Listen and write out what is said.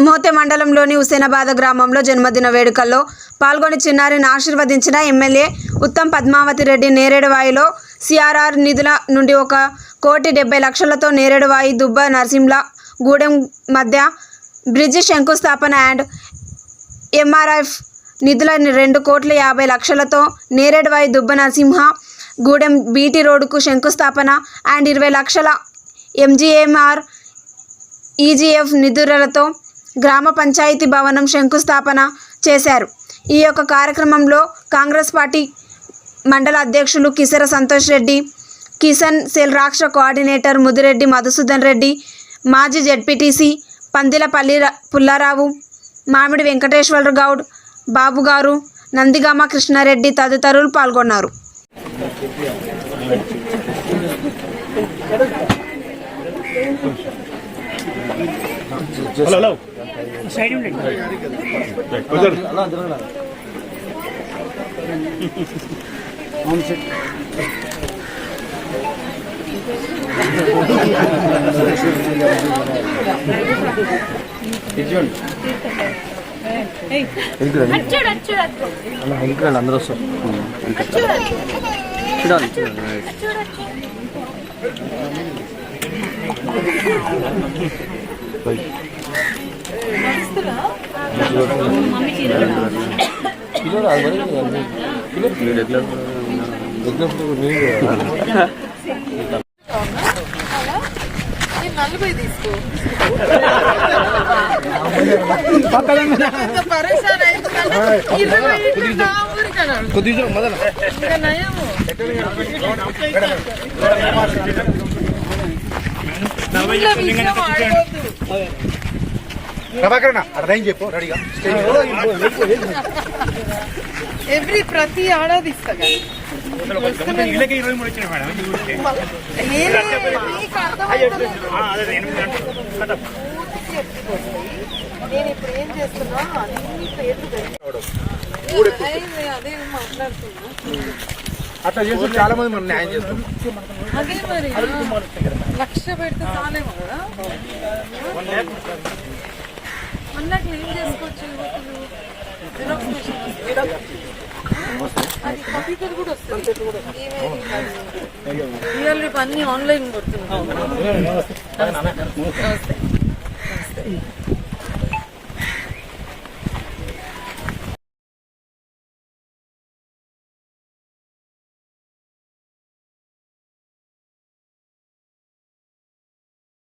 మండలంలోని హుసేనాబాద్ గ్రామంలో జన్మదిన వేడుకల్లో పాల్గొని చిన్నారిని ఆశీర్వదించిన ఎమ్మెల్యే ఉత్తమ్ పద్మావతి రెడ్డి నేరేడువాయిలో సిఆర్ఆర్ నిధుల నుండి ఒక కోటి డెబ్బై లక్షలతో నేరేడువాయి దుబ్బ నరసింహ గూడెం మధ్య బ్రిడ్జి శంకుస్థాపన అండ్ ఎంఆర్ఎఫ్ నిధుల రెండు కోట్ల యాభై లక్షలతో నేరేడువాయి దుబ్బ నరసింహ గూడెం బీటీ రోడ్డుకు శంకుస్థాపన అండ్ ఇరవై లక్షల ఎంజీఎంఆర్ ఈజీఎఫ్ నిధులతో గ్రామ పంచాయతీ భవనం శంకుస్థాపన చేశారు. ఈ యొక్క కార్యక్రమంలో కాంగ్రెస్ పార్టీ మండల అధ్యక్షులు కిసర సంతోష్ రెడ్డి కిసాన్ సెల్ రాష్ట్ర కోఆర్డినేటర్ ముదిరెడ్డి మధుసూదన్ రెడ్డి మాజీ జడ్పీటీసీ పందిలపల్లి పుల్లారావు మామిడి వెంకటేశ్వర గౌడ్ బాబు గారు నందిగామ కృష్ణారెడ్డి తదితరులు పాల్గొన్నారు. హలో హలో సైడ్ ఉండండి కుదరు అవును సార్ ఇంటికి అందరూ వస్తారు చూడాలి చూడాలి నలభై తీసుకో. ఎంత పరేషాన్ అవుతుందంటే ప్రభాకర్ అర్థం చెప్పు రెడీగా ఎవ్రీ ప్రతి ఏడాది ఇస్తా కానీ. ఇళ్ళకి ఇరవై మూడు వచ్చినాయి మేడం ఈ ఊరికి. నేనే నీకు అర్థమవుతలేదు. ఆ, అదే ఎనిమిది గంటలు. నేను ఇప్పుడు ఏం చేస్తున్నా అన్ని పేర్లు పెట్టి- అదే అదే మాట్లాడుతున్నా అట్లా చేసి చాలా మంది మనం న్యాయం చేస్తాం అదే మరి లక్ష పెడితే చాలేమో కదా అన్నట్లు ఏం చేసుకోవచ్చు యువకులు? జిరాక్స్ మెషిన్ వస్తుంది. అది కంప్యూటర్ కూడా వస్తుంది ఇవాళ రేపు అన్ని ఆన్లైన్ కొడుతున్నాం. నమస్తే.